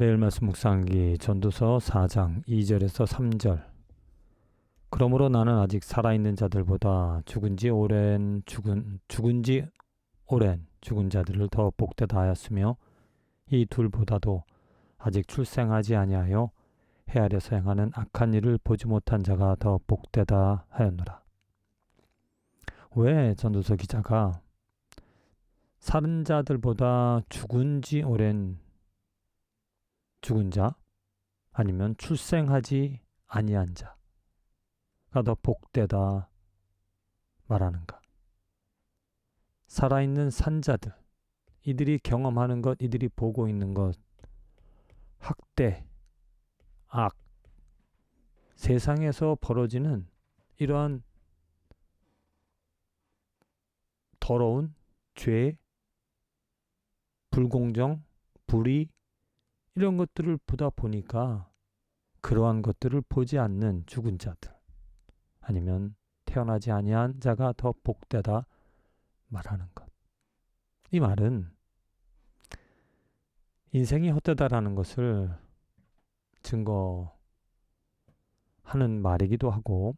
매일 말씀 묵상기 전도서 4장 2절에서 3절 그러므로 나는 아직 살아있는 자들보다 죽은 지 오랜 죽은 죽은 지 오랜 죽은 자들을 더 복되다 하였으며 이 둘보다도 아직 출생하지 아니하여 해 아래서 행하는 악한 일을 보지 못한 자가 더 복되다 하였노라. 왜 전도서 기자가 사는 자들보다 죽은 지 오랜 죽은 자 아니면 출생하지 아니한 자가 더 복되다 말하는가? 살아있는 산자들 이들이 경험하는 것, 이들이 보고 있는 것, 학대, 악, 세상에서 벌어지는 이러한 더러운 죄, 불공정, 불의 이런 것들을 보다 보니까 그러한 것들을 보지 않는 죽은 자들 아니면 태어나지 아니한 자가 더 복되다 말하는 것. 이 말은 인생이 헛되다라는 것을 증거하는 말이기도 하고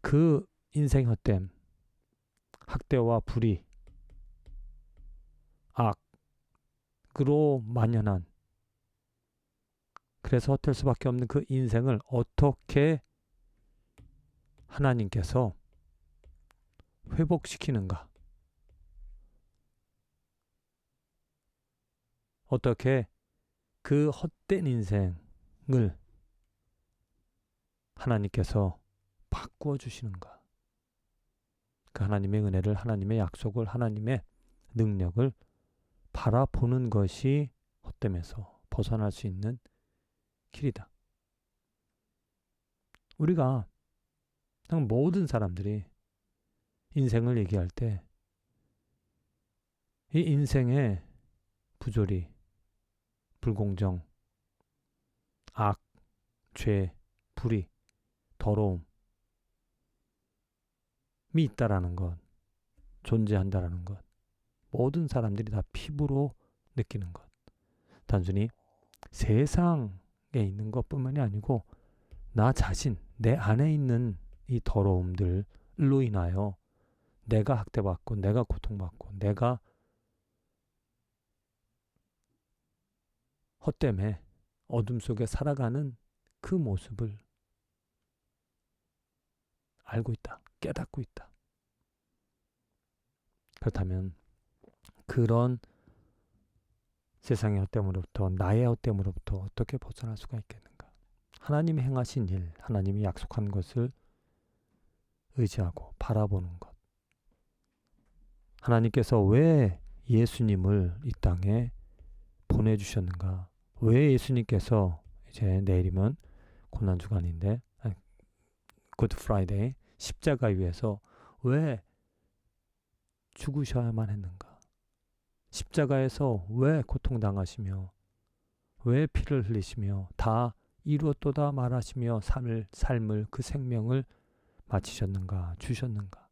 그 인생 헛됨, 학대와 불의, 악으로 만연한 그래서 헛될 수밖에 없는 그 인생을 어떻게 하나님께서 회복시키는가? 어떻게 그 헛된 인생을 하나님께서 바꾸어 주시는가? 그 하나님의 은혜를, 하나님의 약속을, 하나님의 능력을 바라보는 것이 헛됨에서 벗어날 수 있는 길이다. 우리가 모든 사람들이 인생을 얘기할 때 이 인생의 부조리, 불공정, 악, 죄, 불의, 더러움이 있다라는 것, 존재한다라는 것, 모든 사람들이 다 피부로 느끼는 것. 단순히 세상에 있는 것뿐만이 아니고 나 자신, 내 안에 있는 이 더러움들로 인하여 내가 학대받고 내가 고통받고 내가 헛됨에 어둠 속에 살아가는 그 모습을 알고 있다. 깨닫고 있다. 그렇다면 그런 세상의 헛됨으로부터 나의 헛됨으로부터 어떻게 벗어날 수가 있겠는가? 하나님이 행하신 일, 하나님이 약속한 것을 의지하고 바라보는 것. 하나님께서 왜 예수님을 이 땅에 보내주셨는가? 왜 예수님께서 이제 내일이면 고난 주간인데 굿 프라이데이 십자가 위에서 왜 죽으셔야만 했는가? 십자가에서 왜 고통당하시며 왜 피를 흘리시며 다 이루었도다 말하시며 삶을 삶을 그 생명을 마치셨는가 주셨는가?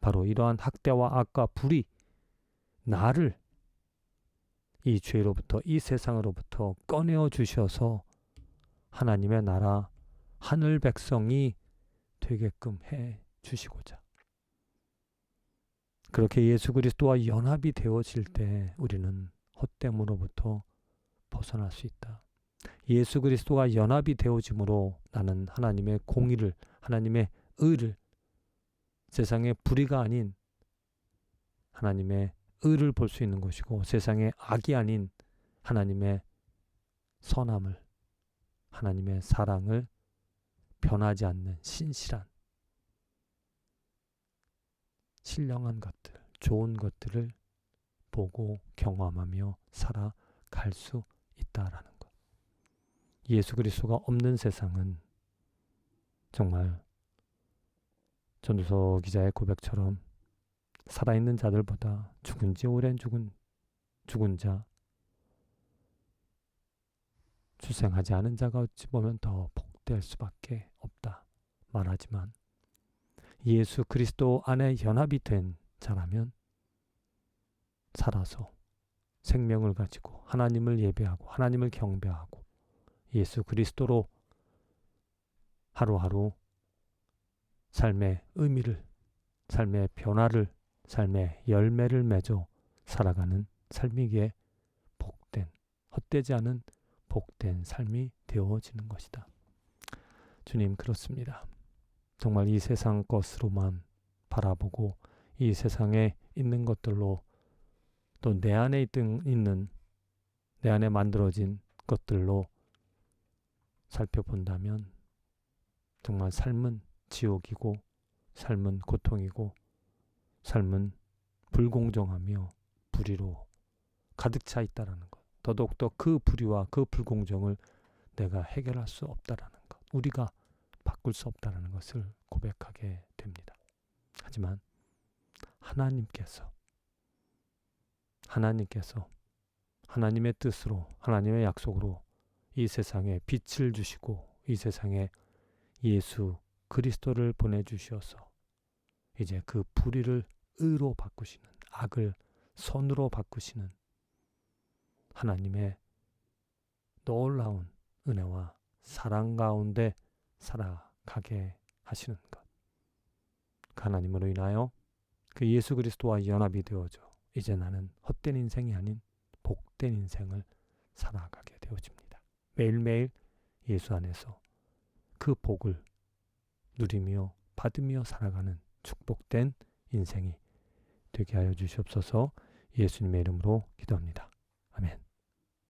바로 이러한 학대와 악과 불이 나를 이 죄로부터 이 세상으로부터 꺼내어 주셔서 하나님의 나라 하늘 백성이 되게끔 해 주시고자 그렇게 예수 그리스도와 연합이 되어질 때 우리는 헛됨으로부터 벗어날 수 있다. 예수 그리스도가 연합이 되어짐으로 나는 하나님의 공의를 하나님의 의를 세상의 불의가 아닌 하나님의 의를 볼 수 있는 것이고 세상의 악이 아닌 하나님의 선함을 하나님의 사랑을 변하지 않는 신실한 신령한 것들, 좋은 것들을 보고 경험하며 살아갈 수 있다라는 것. 예수 그리스도가 없는 세상은 정말 전두서 기자의 고백처럼 살아있는 자들보다 죽은 지 오랜 죽은 죽은 자 출생하지 않은 자가 어찌 보면 더 복될 수밖에 없다 말하지만 예수 그리스도 안에 연합이 된 자라면 살아서 생명을 가지고 하나님을 예배하고 하나님을 경배하고 예수 그리스도로 하루하루 삶의 의미를 삶의 변화를 삶의 열매를 맺어 살아가는 삶이기에 복된 헛되지 않은 복된 삶이 되어지는 것이다. 주님 그렇습니다. 정말 이 세상 것으로만 바라보고 이 세상에 있는 것들로 또 내 안에 있는 내 안에 만들어진 것들로 살펴본다면 정말 삶은 지옥이고 삶은 고통이고 삶은 불공정하며 불의로 가득 차 있다라는 것. 더더욱더 그 불의와 그 불공정을 내가 해결할 수 없다라는 것. 우리가 바꿀 수 없다라는 것을 고백하게 됩니다. 하지만 하나님께서 하나님께서 하나님의 뜻으로 하나님의 약속으로 이 세상에 빛을 주시고 이 세상에 예수 그리스도를 보내 주셔서 이제 그 불의를 의로 바꾸시는 악을 선으로 바꾸시는 하나님의 놀라운 은혜와 사랑 가운데 살아가게 하시는 것. 그 하나님으로 인하여 그 예수 그리스도와 연합이 되어져 이제 나는 헛된 인생이 아닌 복된 인생을 살아가게 되어집니다. 매일매일 예수 안에서 그 복을 누리며 받으며 살아가는 축복된 인생이 되게 하여 주시옵소서 예수님의 이름으로 기도합니다. 아멘.